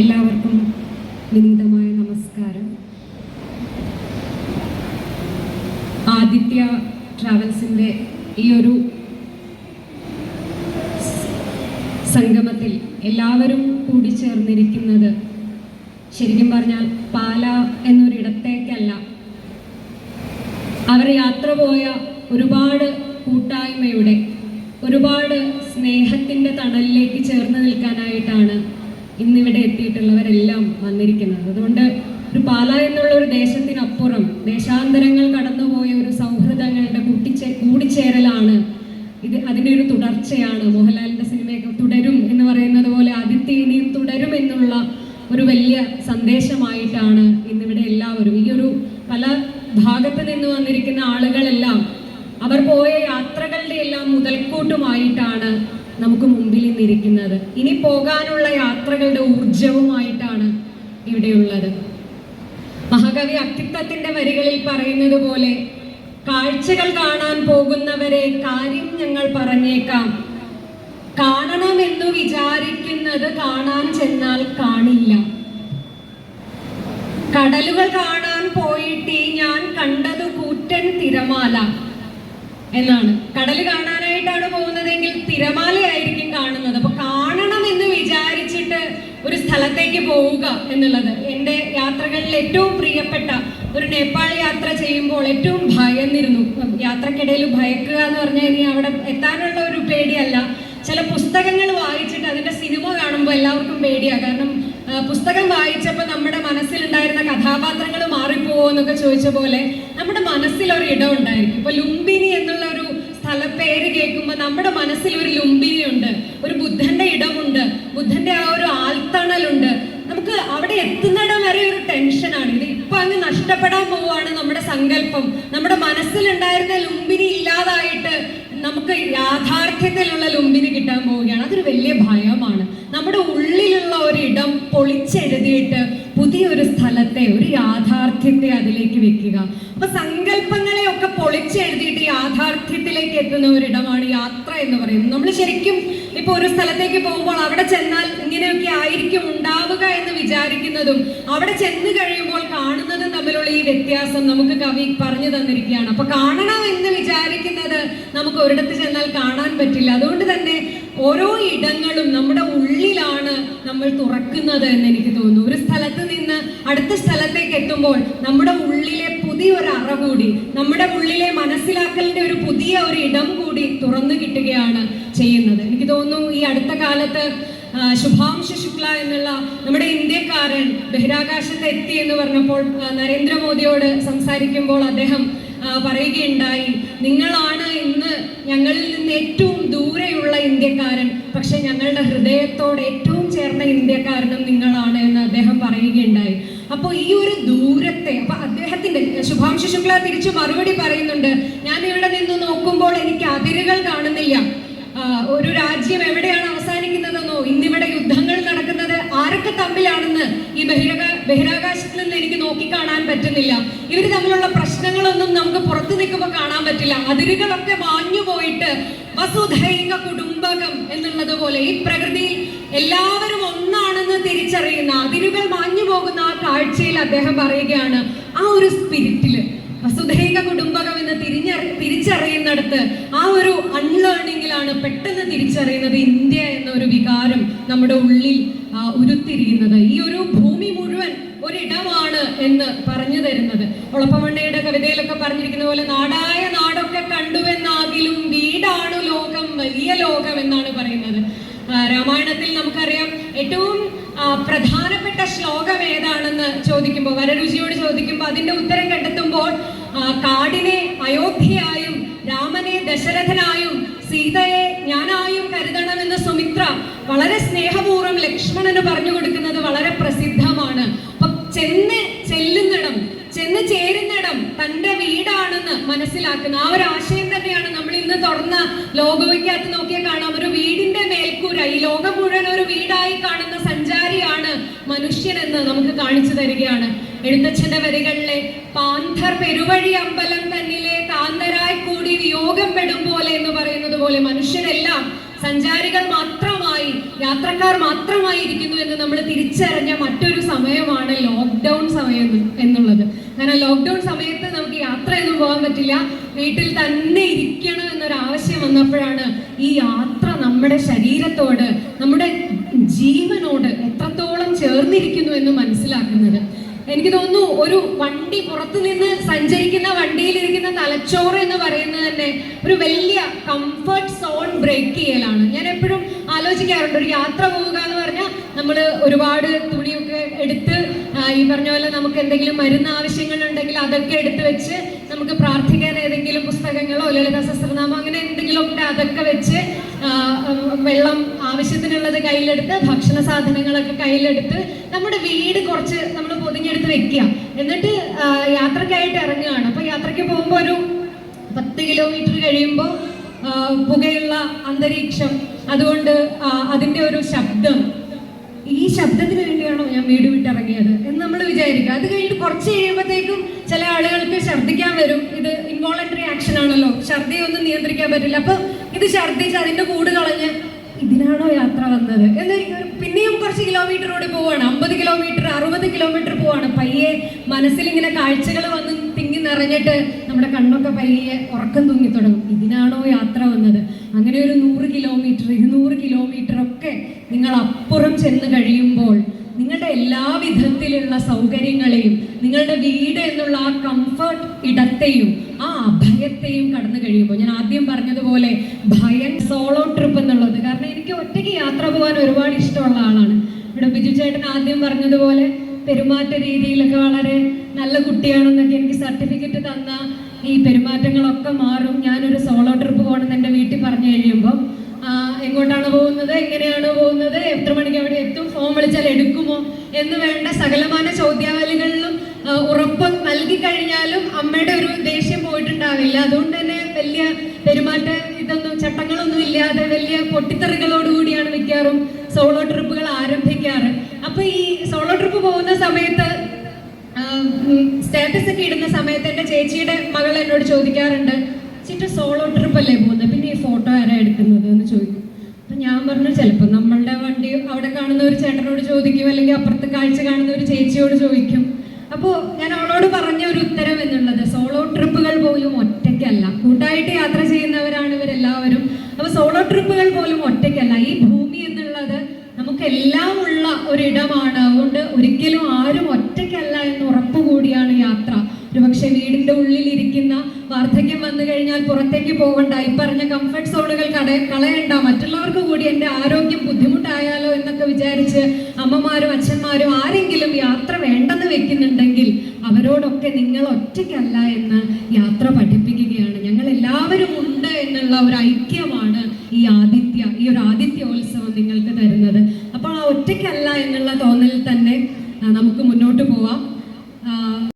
എല്ലാവർക്കും വിനീതമായ നമസ്കാരം. ആദിത്യ ട്രാവൽസിന്റെ ഈ ഒരു സംഗമത്തിൽ എല്ലാവരും കൂടി ചേർന്നിരിക്കുന്നത് ശരിക്കും പറഞ്ഞാൽ പാല എന്നൊരിടത്തേക്കല്ല. അവർ യാത്ര പോയ ഒരുപാട് കൂട്ടായ്മയുടെ ഒരുപാട് സ്നേഹത്തിന്റെ തണലിലേക്ക് ചേർന്ന് നിൽക്കാനായിട്ടാണ് ഇന്നിവിടെ എത്തിയിട്ടുള്ളവരെല്ലാം വന്നിരിക്കുന്നത്. അതുകൊണ്ട് ഒരു പാല എന്നുള്ള ഒരു ദേശത്തിനപ്പുറം ദേശാന്തരങ്ങൾ കടന്നുപോയ ഒരു സൗഹൃദങ്ങളുടെ കൂട്ടിച്ചേ കൂടിച്ചേരലാണ് ഇത് അതിന്റെ ഒരു തുടർച്ചയാണ്. മോഹൻലാലിന്റെ സിനിമയൊക്കെ തുടരും എന്ന് പറയുന്നത് പോലെ ആദിത്യ ഇനിയും തുടരും എന്നുള്ള ഒരു വലിയ സന്ദേശമായിട്ടാണ് ഇന്നിവിടെ എല്ലാവരും ഈ ഒരു പല ഭാഗത്ത് നിന്ന് വന്നിരിക്കുന്ന ആളുകളെല്ലാം അവർ പോയ യാത്രകളുടെ എല്ലാം മുതൽക്കൂട്ടുമായിട്ടാണ് നമുക്ക് മുമ്പിൽ ഇന്നിരിക്കുന്നത്. ഇനി പോകാനുള്ള യാത്രകളുടെ ഊർജവുമായിട്ടാണ് ഇവിടെയുള്ളത്. മഹാകവി അക്തിത്വത്തിന്റെ വരികളിൽ പറയുന്നത് പോലെ കാഴ്ചകൾ കാണാൻ പോകുന്നവരെ കാര്യം ഞങ്ങൾ പറഞ്ഞേക്കാം. കാണണമെന്നു വിചാരിക്കുന്നത് കാണാൻ ചെന്നാൽ കാണില്ല. കടലുകൾ കാണാൻ പോയിട്ട് ഞാൻ കണ്ടത് കൂറ്റൻ തിരമാല എന്നാണ്. കടൽ കാണാനായിട്ടാണ് പോകുന്നതെങ്കിൽ തിരമാലയായിരിക്കും കാണുന്നത്. അപ്പൊ കാണണം എന്ന് വിചാരിച്ചിട്ട് ഒരു സ്ഥലത്തേക്ക് പോവുക എന്നുള്ളത് എന്റെ യാത്രകളിൽ ഏറ്റവും പ്രിയപ്പെട്ട ഒരു നേപ്പാൾ യാത്ര ചെയ്യുമ്പോൾ ഏറ്റവും ഭയന്നിരുന്നു. യാത്രക്കിടയിൽ ഭയക്കുക എന്ന് പറഞ്ഞാൽ ഇനി അവിടെ എത്താനുള്ള ഒരു പേടിയല്ല. ചില പുസ്തകങ്ങൾ വായിച്ചിട്ട് അതിന്റെ സിനിമ കാണുമ്പോൾ എല്ലാവർക്കും പേടിയാണ് കാരണം പുസ്തകം വായിച്ചപ്പോൾ നമ്മുടെ മനസ്സിലുണ്ടായിരുന്ന കഥാപാത്രങ്ങൾ മാറിപ്പോവോ എന്നൊക്കെ ചോദിച്ച പോലെ നമ്മുടെ മനസ്സിൽ ഒരു ഇടം ഉണ്ടായിരിക്കും. ഇപ്പൊ ലുംബിനി എന്നുള്ള ഒരു സ്ഥലപ്പേര് കേൾക്കുമ്പോൾ നമ്മുടെ മനസ്സിൽ ഒരു ലുംബിനിയുണ്ട് ഒരു ബുദ്ധന്റെ ഇടമുണ്ട് ബുദ്ധന്റെ ആ ഒരു ആൽത്തണലുണ്ട്. നമുക്ക് അവിടെ എത്തുന്നിടം വരെ ഒരു ടെൻഷനാണ് ഇത് ഇപ്പൊ അങ്ങ് നഷ്ടപ്പെടാൻ പോവുകയാണ് നമ്മുടെ സങ്കല്പം. നമ്മുടെ മനസ്സിലുണ്ടായിരുന്ന ലുംബിനി ഇല്ലാതായിട്ട് നമുക്ക് യാഥാർത്ഥ്യത്തിലുള്ള ലുംബിനി കിട്ടാൻ പോവുകയാണ്. അതൊരു വലിയ ഭയമാണ്. നമ്മുടെ ഉള്ളിലുള്ള ഒരു ഇടം പൊളിച്ചെഴുതിയിട്ട് പുതിയൊരു സ്ഥലത്തെ ഒരു യാഥാർത്ഥ്യത്തെ അതിലേക്ക് വെക്കുക. അപ്പൊ പൊളിച്ചെഴുതിയിട്ട് യാഥാർത്ഥ്യത്തിലേക്ക് എത്തുന്ന ഒരിടമാണ് യാത്ര എന്ന് പറയുന്നത്. നമ്മൾ ശരിക്കും ഇപ്പൊ ഒരു സ്ഥലത്തേക്ക് പോകുമ്പോൾ അവിടെ ചെന്നാൽ ഇങ്ങനെയൊക്കെ ആയിരിക്കും ഉണ്ടാവുക എന്ന് വിചാരിക്കുന്നതും അവിടെ ചെന്ന് കഴിയുമ്പോൾ കാണുന്നതും തമ്മിലുള്ള ഈ വ്യത്യാസം നമുക്ക് കവി പറഞ്ഞു തന്നിരിക്കുകയാണ്. അപ്പൊ കാണണം എന്ന് വിചാരിക്കുന്നത് നമുക്ക് ഒരിടത്ത് ചെന്നാൽ കാണാൻ പറ്റില്ല. അതുകൊണ്ട് തന്നെ ഓരോ ഇടങ്ങളും നമ്മുടെ ഉള്ളിലാണ് നമ്മൾ തുറക്കുന്നത് എന്ന് എനിക്ക് തോന്നുന്നു. ഒരു സ്ഥലത്ത് നിന്ന് അടുത്ത സ്ഥലത്തേക്ക് എത്തുമ്പോൾ നമ്മുടെ ഉള്ളിലെ പുതിയൊരു അറ കൂടി നമ്മുടെ ഉള്ളിലെ മനസ്സിലാക്കലിന്റെ ഒരു പുതിയ ഒരു ഇടം കൂടി തുറന്നു കിട്ടുകയാണ് ചെയ്യുന്നത്. എനിക്ക് തോന്നുന്നു ഈ അടുത്ത കാലത്ത് ശുഭാംശ ശുക്ല എന്നുള്ള നമ്മുടെ ഇന്ത്യക്കാരൻ ബഹിരാകാശത്ത് എത്തി എന്ന് പറഞ്ഞപ്പോൾ നരേന്ദ്രമോദിയോട് സംസാരിക്കുമ്പോൾ അദ്ദേഹം പറയുകയുണ്ടായി നിങ്ങളാണ് ഇന്ന് ഞങ്ങളിൽ നിന്ന് ഏറ്റവും ദൂരെയുള്ള ഇന്ത്യക്കാരൻ. പക്ഷെ ഞങ്ങളുടെ ഹൃദയത്തോട് ഏറ്റവും ചേർന്ന ഇന്ത്യക്കാരനും നിങ്ങളാണ് എന്ന് അദ്ദേഹം പറയുകയുണ്ടായി. അപ്പോൾ ഈ ഒരു ദൂരത്തെ അപ്പൊ അദ്ദേഹത്തിന്റെ ശുഭാംശു ശുക്ല തിരിച്ചു മറുപടി പറയുന്നുണ്ട് ഞാൻ ഇവിടെ നിന്ന് നോക്കുമ്പോൾ കാണുന്നില്ല. ഒരു രാജ്യം എവിടെയാണ് അവസാനിക്കുന്നതെന്നോ ഇന്നിവിടെ യുദ്ധങ്ങൾ നടക്കുന്നത് ആരൊക്കെ തമ്മിലാണെന്ന് ഈ ബഹിരക ബഹിരാകാശത്തിൽ നിന്ന് എനിക്ക് നോക്കിക്കാണാൻ പറ്റുന്നില്ല. ഇവർ തമ്മിലുള്ള പ്രശ്നങ്ങളൊന്നും നമുക്ക് പുറത്തു നിൽക്കുമ്പോൾ കാണാൻ പറ്റില്ല. അതിരുകളൊക്കെ മാഞ്ഞു പോയിട്ട് വസുധൈക കുടുംബകം എന്നുള്ളത് പോലെ ഈ പ്രകൃതിയിൽ എല്ലാവരും ഒന്നാണെന്ന് തിരിച്ചറിയുന്ന അതിരുകൾ മാഞ്ഞു പോകുന്ന ആ കാഴ്ചയിൽ അദ്ദേഹം പറയുകയാണ് ആ ഒരു സ്പിരിറ്റിൽ വസുധൈക കുടുംബകം എന്ന് തിരിഞ്ഞ തിരിച്ചറിയുന്നിടത്ത് ആ ഒരു അൺലേണിങ്ങിലാണ് പെട്ടെന്ന് തിരിച്ചറിയുന്നത് ഇന്ത്യ എന്ന ഒരു വികാരം നമ്മുടെ ഉള്ളിൽ ഉരുത്തിരിയുന്നത്. ഈ ഒരു ഭൂമി മുഴുവൻ ഒരിടമാണ് എന്ന് പറഞ്ഞു തരുന്നത്. ഒളപ്പമണ്ണയുടെ കവിതയിലൊക്കെ പറഞ്ഞിരിക്കുന്ന പോലെ നാടായ നാടൊക്കെ കണ്ടുവെന്നാകിലും വീടാണു ലോകം വലിയ ലോകം എന്നാണ് പറയുന്നത്. രാമായണത്തിൽ നമുക്കറിയാം ഏറ്റവും പ്രധാനപ്പെട്ട ശ്ലോകം ഏതാണെന്ന് ചോദിക്കുമ്പോൾ വരരുചിയോട് ചോദിക്കുമ്പോൾ അതിന്റെ ഉത്തരം കണ്ടെത്തുമ്പോൾ കാടിനെ അയോധ്യയായും രാമനെ ദശരഥനായും സീതയെ ഞാനായും കരുതണമെന്ന് സുമിത്ര വളരെ സ്നേഹപൂർവം ലക്ഷ്മണന് പറഞ്ഞു കൊടുക്കുന്നത് വളരെ പ്രസിദ്ധമാണ്. അപ്പൊ ചെന്ന് ചെല്ലുന്നിടം ചെന്ന് ചേരുന്നിടം തന്റെ വീടാണെന്ന് മനസ്സിലാക്കുന്ന ആ ഒരു ആശയം തന്നെയാണ് നമ്മൾ ഇന്ന് തുറന്ന ലോകവയ്ക്കകത്ത് നോക്കിയാൽ കാണാം. ഒരു വീടിന്റെ മേൽക്കൂര ഈ ലോകം മുഴുവൻ ഒരു വീടായി കാണുന്ന സഞ്ചാരിയാണ് മനുഷ്യനെന്ന് നമുക്ക് കാണിച്ചു തരികയാണ്. എഴുത്തച്ഛന്റെ വരികളിലെ പാന്തർ പെരുവഴി അമ്പലം തന്നിലെ താന്തരായി കൂടി വിയോഗം പെടും പോലെ എന്ന് പറയുന്നത് പോലെ മനുഷ്യരെല്ലാം സഞ്ചാരികൾ മാത്രമായി യാത്രക്കാർ മാത്രമായി ഇരിക്കുന്നു എന്ന് നമ്മൾ തിരിച്ചറിഞ്ഞ മറ്റൊരു സമയമാണ് ലോക്ക്ഡൗൺ സമയം എന്നുള്ളത്. കാരണം ലോക്ക്ഡൗൺ സമയത്ത് നമുക്ക് യാത്രയൊന്നും പോകാൻ പറ്റില്ല. വീട്ടിൽ തന്നെ ഇരിക്കണം എന്നൊരു ആവശ്യം വന്നപ്പോഴാണ് ഈ യാത്ര നമ്മുടെ ശരീരത്തോട് നമ്മുടെ ജീവനോട് എത്രത്തോളം ചേർന്നിരിക്കുന്നു എന്ന് മനസ്സിലാക്കുന്നത്. എനിക്ക് തോന്നുന്നു ഒരു വണ്ടി പുറത്തു നിന്ന് സഞ്ചരിക്കുന്ന വണ്ടിയിലിരിക്കുന്ന തലച്ചോറ് എന്ന് പറയുന്നത് തന്നെ ഒരു വലിയ കംഫർട്ട് സോൺ ബ്രേക്ക് ചെയ്യലാണ്. ഞാൻ എപ്പോഴും ആലോചിക്കാറുണ്ട് ഒരു യാത്ര പോവുക എന്ന് പറഞ്ഞാൽ നമ്മൾ ഒരുപാട് തുണിയൊക്കെ എടുത്ത് ഈ പറഞ്ഞ പോലെ നമുക്ക് എന്തെങ്കിലും മരുന്ന് ആവശ്യങ്ങളുണ്ടെങ്കിൽ അതൊക്കെ എടുത്ത് വെച്ച് നമുക്ക് പ്രാർത്ഥിക്കാൻ ഏതെങ്കിലും പുസ്തകങ്ങളോ ലളിത സഹസ്രനാമോ അങ്ങനെ എന്തെങ്കിലും ഒക്കെ അതൊക്കെ വെച്ച് വെള്ളം ആവശ്യത്തിനുള്ളത് കയ്യിലെടുത്ത് ഭക്ഷണ സാധനങ്ങളൊക്കെ കയ്യിലെടുത്ത് നമ്മുടെ വീട് കുറച്ച് നമ്മൾ പൊതിഞ്ഞെടുത്ത് വെക്കുക. എന്നിട്ട് യാത്രക്കായിട്ട് ഇറങ്ങുകയാണ്. അപ്പൊ യാത്രയ്ക്ക് പോകുമ്പോൾ ഒരു പത്ത് കിലോമീറ്റർ കഴിയുമ്പോൾ പുകയുള്ള അന്തരീക്ഷം. അതുകൊണ്ട് അതിന്റെ ഒരു ശബ്ദം. ഈ ശബ്ദത്തിന് വേണ്ടിയാണോ ഞാൻ വീട് വിട്ടിറങ്ങിയത് എന്ന് നമ്മൾ വിചാരിക്കുക. അത് കഴിഞ്ഞിട്ട് കുറച്ച് കഴിയുമ്പോഴത്തേക്കും ചില ആളുകൾക്ക് ഛർദ്ദിക്കാൻ വരും. ഇത് ഇൻവോളണ്ടറി ആക്ഷൻ ആണല്ലോ. ഛർദ്ദിയൊന്നും നിയന്ത്രിക്കാൻ പറ്റില്ല. അപ്പൊ ഇത് ഛർദ്ദിച്ച് അതിന്റെ കൂട് കളഞ്ഞ് ഇതിനാണോ യാത്ര വന്നത്? എന്ന് പിന്നെയും കുറച്ച് കിലോമീറ്റർ കൂടി പോവാണ്. അമ്പത് കിലോമീറ്റർ അറുപത് കിലോമീറ്റർ പോവാണ്. പയ്യെ മനസ്സിൽ ഇങ്ങനെ കാഴ്ചകൾ വന്ന് തിങ്ങി നിറഞ്ഞിട്ട് നമ്മുടെ കണ്ണൊക്കെ പയ്യെ ഉറക്കം തൂങ്ങി തുടങ്ങും. ഇതിനാണോ യാത്ര വന്നത്? അങ്ങനെ ഒരു നൂറ് കിലോമീറ്റർ ഇരുന്നൂറ് കിലോമീറ്റർ ഒക്കെ നിങ്ങൾ അപ്പുറം ചെന്ന് കഴിയുമ്പോൾ നിങ്ങളുടെ എല്ലാ വിധത്തിലുള്ള സൗകര്യങ്ങളെയും നിങ്ങളുടെ വീട് എന്നുള്ള ആ കംഫർട്ട് ഇടത്തെയും ആ അഭയത്തെയും കടന്നു കഴിയുമ്പോൾ. ഞാൻ ആദ്യം പറഞ്ഞതുപോലെ ഭയം സോളോ ട്രിപ്പ് എന്നുള്ളത്. കാരണം എനിക്ക് ഒറ്റയ്ക്ക് യാത്ര പോകാൻ ഒരുപാട് ഇഷ്ടമുള്ള ആളാണ്. ഇവിടെ ബിജു ചേട്ടൻ ആദ്യം പറഞ്ഞതുപോലെ പെരുമാറ്റ രീതിയിലൊക്കെ വളരെ നല്ല കുട്ടിയാണെന്നൊക്കെ എനിക്ക് സർട്ടിഫിക്കറ്റ് തന്ന ഈ പെരുമാറ്റങ്ങളൊക്കെ മാറും. ഞാനൊരു സോളോ ട്രിപ്പ് പോകണമെന്ന് എന്റെ വീട്ടിൽ പറഞ്ഞു കഴിയുമ്പോൾ എങ്ങോട്ടാണ് പോകുന്നത്? എങ്ങനെയാണ് പോകുന്നത്? എത്ര മണിക്ക് അവിടെ എത്തും? ഫോം വിളിച്ചാൽ എടുക്കുമോ? എന്ന് വേണ്ട സകലമാന ചോദ്യാവലികളിലും ഉറപ്പ് നൽകി കഴിഞ്ഞാലും അമ്മയുടെ ഒരു ദേഷ്യം പോയിട്ടുണ്ടാവില്ല. അതുകൊണ്ട് തന്നെ വലിയ പെരുമാറ്റ ഇതൊന്നും ചട്ടങ്ങളൊന്നും ഇല്ലാതെ വലിയ പൊട്ടിത്തെറികളോടുകൂടിയാണ് മിക്കാറും സോളോ ട്രിപ്പുകൾ ആരംഭിക്കാറ്. അപ്പൊ ഈ സോളോ ട്രിപ്പ് പോകുന്ന സമയത്ത് സ്റ്റാറ്റസ് ഒക്കെ ഇടുന്ന സമയത്ത് എന്റെ ചേച്ചിയുടെ മകൾ എന്നോട് ചോദിക്കാറുണ്ട് ചിറ്റ സോളോ ട്രിപ്പ് അല്ലേ പോകുന്നത്? പിന്നെ ഈ ഫോട്ടോ ആരാ എടുക്കുന്നത്? എന്ന് ചോദിക്കും. അപ്പൊ ഞാൻ പറഞ്ഞു ചിലപ്പോൾ നമ്മളുടെ വണ്ടി അവിടെ കാണുന്ന ഒരു ചേട്ടനോട് ചോദിക്കും അല്ലെങ്കിൽ അപ്പുറത്ത് കാഴ്ച കാണുന്ന ഒരു ചേച്ചിയോട് ചോദിക്കും. അപ്പോൾ ഞാൻ അവളോട് പറഞ്ഞ ഒരു ഉത്തരം എന്നുള്ളത് സോളോ ട്രിപ്പുകൾ പോലും ഒറ്റയ്ക്കല്ല. കൂട്ടായിട്ട് യാത്ര ചെയ്യുന്നവരാണ് ഇവരെല്ലാവരും. അപ്പൊ സോളോ ട്രിപ്പുകൾ പോലും ഒറ്റയ്ക്കല്ല. ഈ ഭൂമി എന്നുള്ളത് നമുക്കെല്ലാം ഉള്ള ഒരിടമാണ്. അതുകൊണ്ട് ഒരിക്കലും ആരും ഒറ്റയ്ക്കല്ല എന്ന് ഉറപ്പ് കൂടിയാണ് യാത്ര. ഒരുപക്ഷെ വീടിന്റെ ഉള്ളിലിരിക്കുന്ന വാർദ്ധക്യം വന്നു കഴിഞ്ഞാൽ പുറത്തേക്ക് പോകണ്ട. ഈ പറഞ്ഞ കംഫർട്ട് സോണുകൾ കട കളയണ്ട. മറ്റുള്ളവർക്ക് കൂടി എന്റെ ആരോഗ്യം ബുദ്ധിമുട്ടായാലോ എന്നൊക്കെ വിചാരിച്ച് അമ്മമാരും അച്ഛന്മാരും ആരെങ്കിലും യാത്ര വേണ്ടെന്ന് വെക്കുന്നുണ്ടെങ്കിൽ അവരോടൊക്കെ നിങ്ങൾ ഒറ്റയ്ക്കല്ല എന്ന് യാത്ര പഠിപ്പിക്കുകയാണ്. ഞങ്ങൾ എല്ലാവരും ഉണ്ട് എന്നുള്ള ഒരു ഐക്യമാണ് ഈ ആദിത്യ ഈ ഒരു ആദിത്യോത്സവം നിങ്ങൾക്ക് തരുന്നത്. അപ്പോൾ ആ ഒറ്റയ്ക്കല്ല എന്നുള്ള തോന്നൽ തന്നെ നമുക്ക് മുന്നോട്ട് പോവാം.